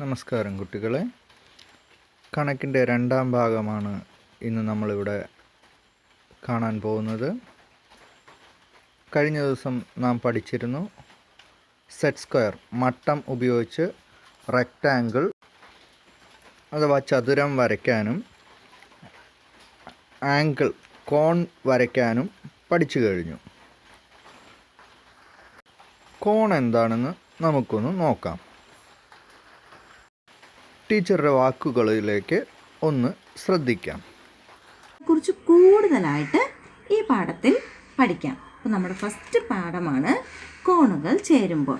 നമസ്കാരം കുട്ടികളെ. കണക്കിന്റെ രണ്ടാം ഭാഗമാണ് ഇന്ന് നമ്മളിവിടെ കാണാൻ പോകുന്നത്. കഴിഞ്ഞ ദിവസം നാം പഠിച്ചിരുന്നു സെറ്റ് സ്ക്വയർ മട്ടം ഉപയോഗിച്ച് റെക്റ്റാങ്കിൾ അഥവാ ചതുരം വരയ്ക്കാനും ആംഗിൾ കോൺ വരയ്ക്കാനും പഠിച്ചു കഴിഞ്ഞു. കോൺ എന്താണെന്ന് നമുക്കൊന്ന് നോക്കാം. ടീച്ചറുടെ വാക്കുകളിലേക്ക് ഒന്ന് ശ്രദ്ധിക്കാം. കുറിച്ച് കൂടുതലായിട്ട് ഈ പാഠത്തിൽ പഠിക്കാം. അപ്പോൾ നമ്മുടെ ഫസ്റ്റ് പാഠമാണ് കോണുകൾ ചേരുമ്പോൾ.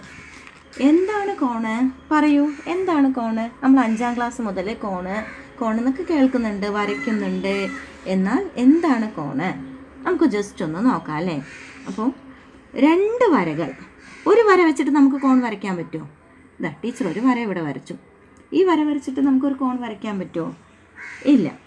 എന്താണ് കോണ്? പറയൂ എന്താണ് കോണ്? നമ്മൾ അഞ്ചാം ക്ലാസ് മുതൽ കോണ് കോണ് എന്നൊക്കെ കേൾക്കുന്നുണ്ട് വരയ്ക്കുന്നുണ്ട്. എന്നാൽ എന്താണ് കോണ്? നമുക്ക് ജസ്റ്റ് ഒന്ന് നോക്കാം അല്ലേ? അപ്പോൾ രണ്ട് വരകൾ. ഒരു വര വെച്ചിട്ട് നമുക്ക് കോൺ വരയ്ക്കാൻ പറ്റുമോ? ഇതാ ടീച്ചർ ഒരു വര ഇവിടെ വരച്ചു. ഈ വര വരച്ചിട്ട് നമുക്കൊരു കോൺ വരയ്ക്കാൻ പറ്റുമോ? ഇല്ല.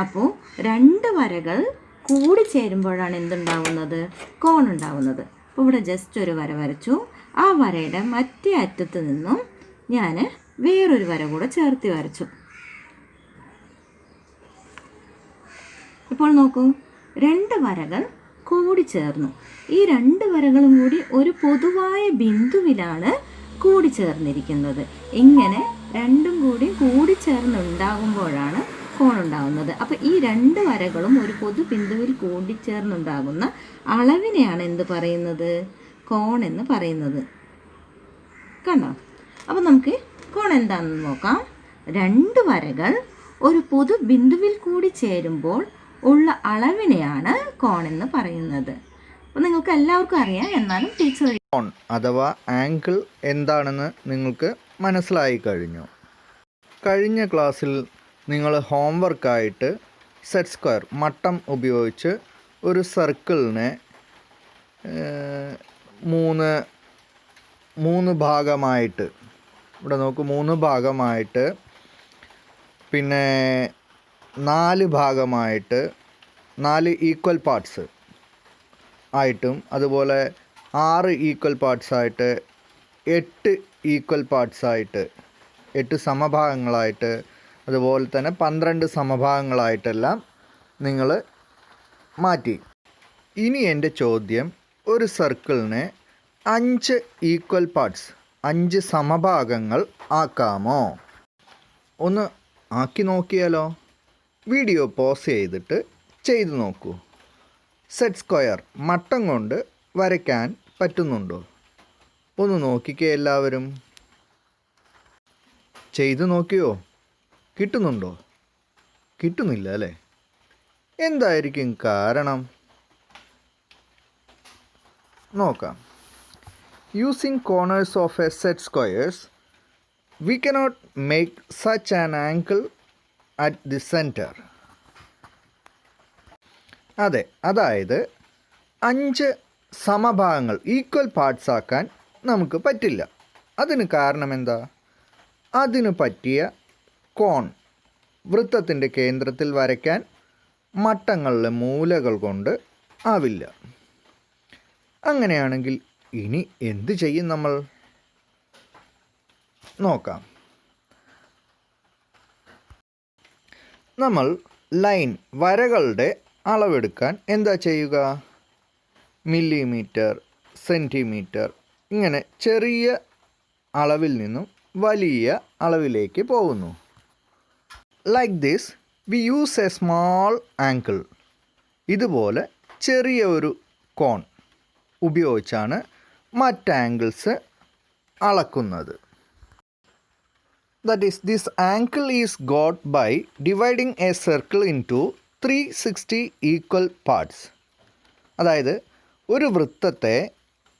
അപ്പോൾ രണ്ട് വരകൾ കൂടി ചേരുമ്പോഴാണ് എന്തുണ്ടാവുന്നത്? കോൺ ഉണ്ടാവുന്നത്. അപ്പോൾ ഇവിടെ ജസ്റ്റ് ഒരു വര വരച്ചു. ആ വരയുടെ മറ്റേ അറ്റത്ത് നിന്നും ഞാൻ വേറൊരു വര കൂടെ ചേർത്ത് വരച്ചു. ഇപ്പോൾ നോക്കൂ. രണ്ട് വരകൾ കൂടി ചേർന്നു. ഈ രണ്ട് വരകളും കൂടി ഒരു പൊതുവായ ബിന്ദുവിലാണ് കൂടി ചേർന്നിരിക്കുന്നത്. ഇങ്ങനെ രണ്ടും കൂടി കൂടി ചേർന്നുണ്ടാകുമ്പോഴാണ് കോൺ ഉണ്ടാകുന്നത് അപ്പോൾ ഈ രണ്ട് വരകളും ഒരു പൊതു ബിന്ദുവിൽ കൂടിച്ചേർന്നുണ്ടാകുന്ന അളവിനെയാണ് എന്ത് പറയുന്നത്? കോൺ എന്ന് പറയുന്നത്. കണ്ടോ? അപ്പോൾ നമുക്ക് കോൺ എന്താണെന്ന് നോക്കാം. രണ്ട് വരകൾ ഒരു പൊതു ബിന്ദുവിൽ കൂടി ചേരുമ്പോൾ ഉള്ള അളവിനെയാണ് കോൺ എന്ന് പറയുന്നത്. അപ്പോൾ നിങ്ങൾക്ക് എല്ലാവർക്കും അറിയാം എന്നാലും ടീച്ചർ കോൺ അഥവാ ആംഗിൾ എന്താണെന്ന് നിങ്ങൾക്ക് മനസ്സിലായി കഴിഞ്ഞു. കഴിഞ്ഞ ക്ലാസ്സിൽ നിങ്ങൾ ഹോംവർക്കായിട്ട് സെറ്റ് സ്ക്വയർ മട്ടം ഉപയോഗിച്ച് ഒരു സർക്കിളിനെ മൂന്ന് മൂന്ന് ഭാഗമായിട്ട് ഇവിടെ നോക്ക് മൂന്ന് ഭാഗമായിട്ട് പിന്നെ നാല് ഭാഗമായിട്ട് നാല് ഈക്വൽ പാർട്സ് ആയിട്ടും അതുപോലെ ആറ് ഈക്വൽ പാർട്സ് ആയിട്ട് എട്ട് ഈക്വൽ പാർട്സ് ആയിട്ട് എട്ട് സമഭാഗങ്ങളായിട്ട് അതുപോലെ തന്നെ പന്ത്രണ്ട് സമഭാഗങ്ങളായിട്ടെല്ലാം നിങ്ങൾ മാറ്റി. ഇനി എന്റെ ചോദ്യം ഒരു സർക്കിളിനെ അഞ്ച് ഈക്വൽ പാർട്സ് അഞ്ച് സമഭാഗങ്ങൾ ആക്കാമോ? ഒന്ന് ആക്കി നോക്കിയാലോ? വീഡിയോ പോസ് ചെയ്തിട്ട് ചെയ്തു നോക്കൂ. സെറ്റ് സ്ക്വയർ മട്ടം കൊണ്ട് വരയ്ക്കാൻ പറ്റുന്നുണ്ടോ? ഒന്ന് നോക്കിക്കേ എല്ലാവരും. ചെയ്തു നോക്കിയോ? കിട്ടുന്നുണ്ടോ? കിട്ടുന്നില്ല അല്ലേ? എന്തായിരിക്കും കാരണം? നോക്കാം. Using corners of a set squares we cannot make such an angle at the centre അതെ അതായത് അഞ്ച് സമഭാഗങ്ങൾ ഈക്വൽ പാർട്സ് ആക്കാൻ നമുക്ക് പറ്റില്ല. അതിന് കാരണം എന്താ? അതിന് പറ്റിയ കോൺ വൃത്തത്തിന്റെ കേന്ദ്രത്തിൽ വരയ്ക്കാൻ മട്ടങ്ങളിലെ മൂലകൾ കൊണ്ട് ആവില്ല. അങ്ങനെയാണെങ്കിൽ ഇനി എന്ത് ചെയ്യും നമ്മൾ? നോക്കാം. നമ്മൾ ലൈൻ വരകളുടെ അളവെടുക്കാൻ എന്താ ചെയ്യുക? മില്ലിമീറ്റർ സെന്റിമീറ്റർ ഇങ്ങനെ ചെറിയ അളവിൽ നിന്നും വലിയ അളവിലേക്ക് പോകുന്നു. Like this we use a small angle ഇതുപോലെ ചെറിയ ഒരു കോൺ ഉപയോഗിച്ചാണ് മറ്റ് ആംഗിൾസ് അളക്കുന്നത്. That is this angle is got by dividing a circle into 360 equal parts. അതായത് ഒരു വൃത്തത്തെ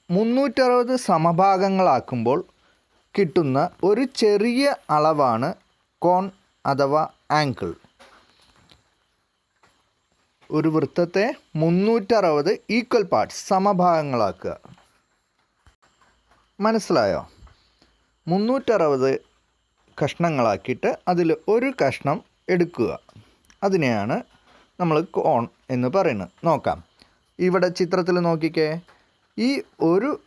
മുന്നൂറ്ററുപത് സമഭാഗങ്ങളാക്കുമ്പോൾ കിട്ടുന്ന ഒരു ചെറിയ അളവാണ് കോൺ അഥവാ ആങ്കിൾ ഒരു വൃത്തത്തെ മുന്നൂറ്ററുപത് ഈക്വൽ പാർട്സ് സമഭാഗങ്ങളാക്കുക. മനസ്സിലായോ? മുന്നൂറ്ററുപത് കഷ്ണങ്ങളാക്കിയിട്ട് അതിൽ ഒരു കഷ്ണം എടുക്കുക. അതിനെയാണ് നമ്മൾ കോൺ എന്ന് പറയുന്നത്. നോക്കാം. ഇവിടെ ചിത്രത്തിൽ നോക്കിക്കേ. ഈ ഒരു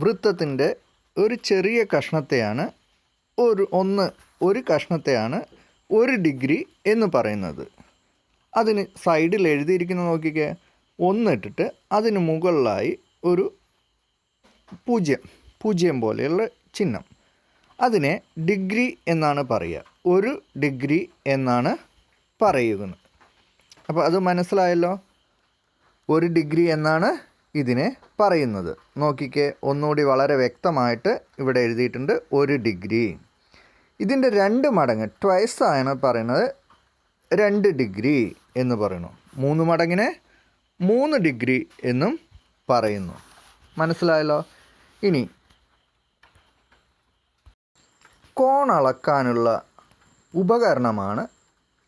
വൃത്തത്തിന്റെ ഒരു ചെറിയ കഷ്ണത്തെയാണ് ഒരു ഒന്ന് ഒരു കഷ്ണത്തെയാണ് ഒരു ഡിഗ്രി എന്ന് പറയുന്നത്. അതിന് സൈഡിൽ എഴുതിയിരിക്കുന്ന നോക്കിക്കേ ഒന്നിട്ടിട്ട് അതിന് മുകളിലായി ഒരു പൂജ്യം പൂജ്യം പോലെയുള്ള ചിഹ്നം. അതിനെ ഡിഗ്രി എന്നാണ് പറയുക. ഒരു ഡിഗ്രി എന്നാണ് പറയുന്നത്. അപ്പോൾ അത് മനസ്സിലായല്ലോ? ഒരു ഡിഗ്രി എന്നാണ് ഇതിനെ പറയുന്നത്. നോക്കിക്കേ ഒന്നുകൂടി വളരെ വ്യക്തമായിട്ട് ഇവിടെ എഴുതിയിട്ടുണ്ട് ഒരു ഡിഗ്രി. ഇതിന്റെ രണ്ട് മടങ്ങ് ട്വൈസ് ആണ് പറയുന്നത് രണ്ട് ഡിഗ്രി എന്ന് പറയുന്നു. മൂന്ന് മടങ്ങിനെ മൂന്ന് ഡിഗ്രി എന്നും പറയുന്നു. മനസ്സിലായല്ലോ? ഇനി കോൺ അളക്കാനുള്ള ഉപകരണമാണ്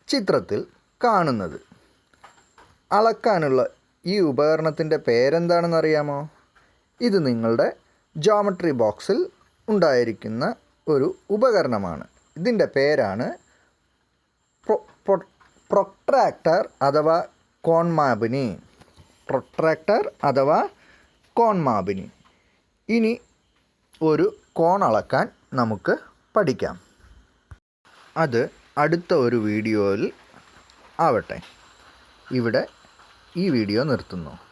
ചിത്രത്തിൽ കാണുന്നത്. അളക്കാനുള്ള ഈ ഉപകരണത്തിന്റെ പേരെന്താണെന്ന് അറിയാമോ? ഇത് നിങ്ങളുടെ ജോമട്രി ബോക്സിൽ ഉണ്ടായിരിക്കുന്ന ഒരു ഉപകരണമാണ്. ഇതിന്റെ പേരാണ് പ്രൊട്രാക്ടർ അഥവാ കോൺമാബിനി പ്രൊട്രാക്ടർ അഥവാ കോൺമാബിനി ഇനി ഒരു കോൺ അളക്കാൻ നമുക്ക് പഠിക്കാം. അത് അടുത്ത ഒരു വീഡിയോയിൽ ആവട്ടെ. ഇവിടെ ഈ വീഡിയോ നിർത്തുന്നു.